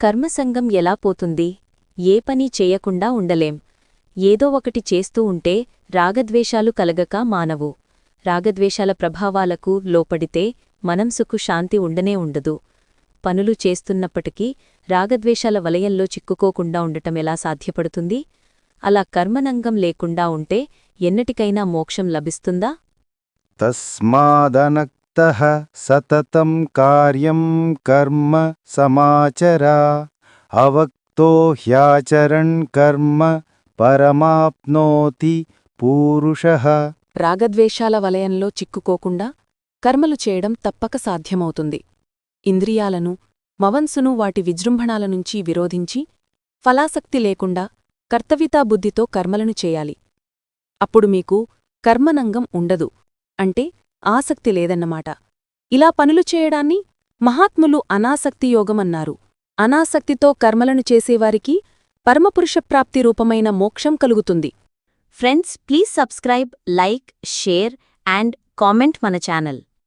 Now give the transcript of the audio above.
కర్మసంగం ఎలా పోతుంది? ఏ పని చేయకుండా ఉండలేం. ఏదో ఒకటి చేస్తూ ఉంటే రాగద్వేషాలు కలగక మానవు. రాగద్వేషాల ప్రభావాలకు లోపడితే మనంసుకు శాంతి ఉండనే ఉండదు. పనులు చేస్తున్నప్పటికీ రాగద్వేషాల వలయంలో చిక్కుకోకుండా ఉండటం ఎలా సాధ్యపడుతుంది? అలా కర్మనంగం లేకుండా ఉంటే ఎన్నటికైనా మోక్షం లభిస్తుందా? తస్మాదనక్తః సతతం కార్యం కర్మ సమాచరా అవక్తో హ్యాచరణ్ కర్మ పరమాప్నోతి పూరుష రాగద్వేషాల వలయంలో చిక్కుకోకుండా కర్మలు చేయడం తప్పక సాధ్యమవుతుంది. ఇంద్రియాలను మవన్సును వాటి విజృంభణాల నుంచి విరోధించి ఫలాసక్తి లేకుండా కర్తవ్యతాబుద్ధితో కర్మలను చేయాలి. అప్పుడు మీకు కర్మనంగం ఉండదు. అంటే ఆసక్తి లేదన్నమాట. ఇలా పనులు చేయడాన్ని మహాత్ములు అనాసక్తి యోగమన్నారు. అనాసక్తితో కర్మలను చేసేవారికి పరమపురుషప్రాప్తి రూపమైన మోక్షం కలుగుతుంది. Friends please subscribe like share and comment మన ఛానల్.